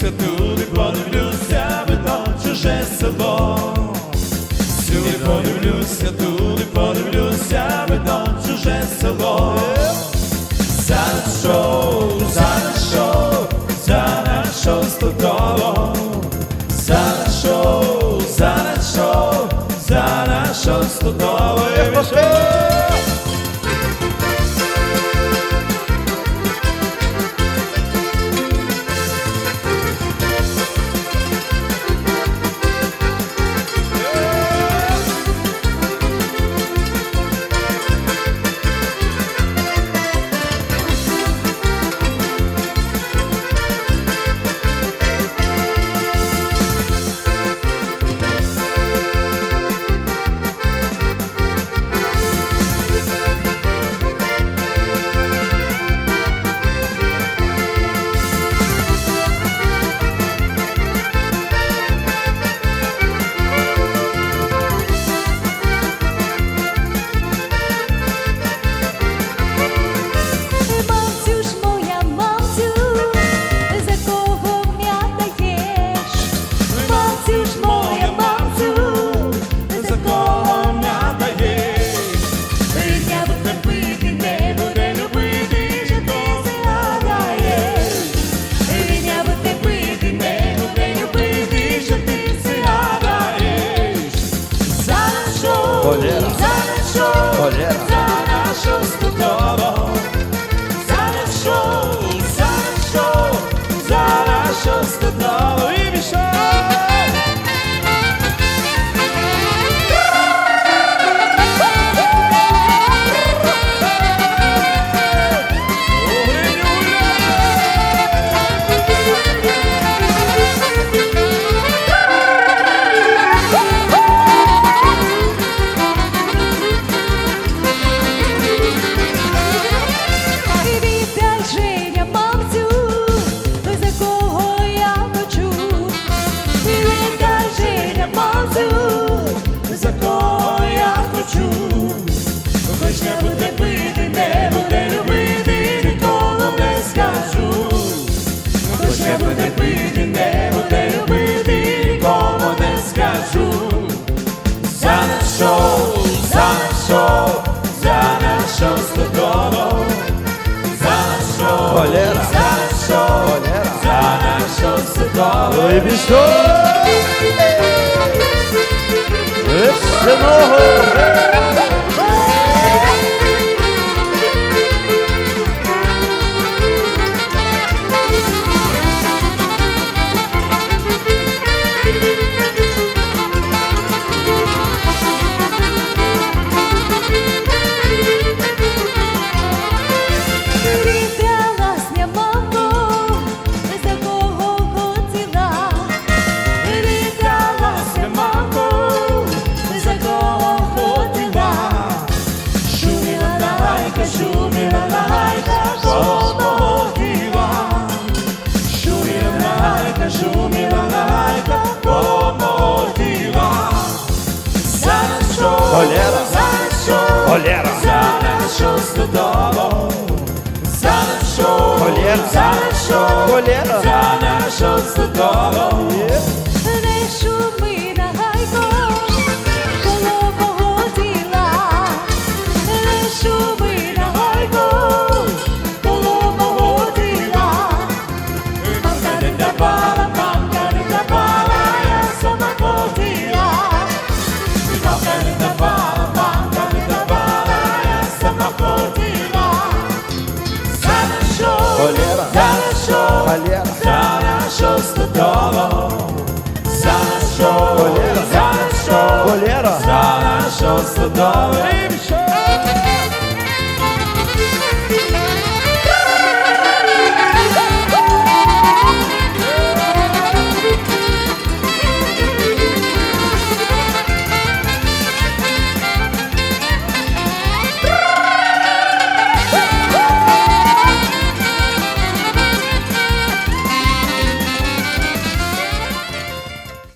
Туди подивлюся, видно чуже село. Всюди подивлюся, туди подивлюся, видно чуже село. За що, за що, за що стотово. За що, за що, за що стотово. За нашу студову холера, за нашу, холера, за нашу судову і пішов. Вишеного. Холера, холера, за нашу судову, за нашу, холера, за нашу, холера, за нашу судову. давала, та не давала, я сама ходила. Хорошо, хорошо, хорошо студово. Хорошо, хорошо, хорошо студово.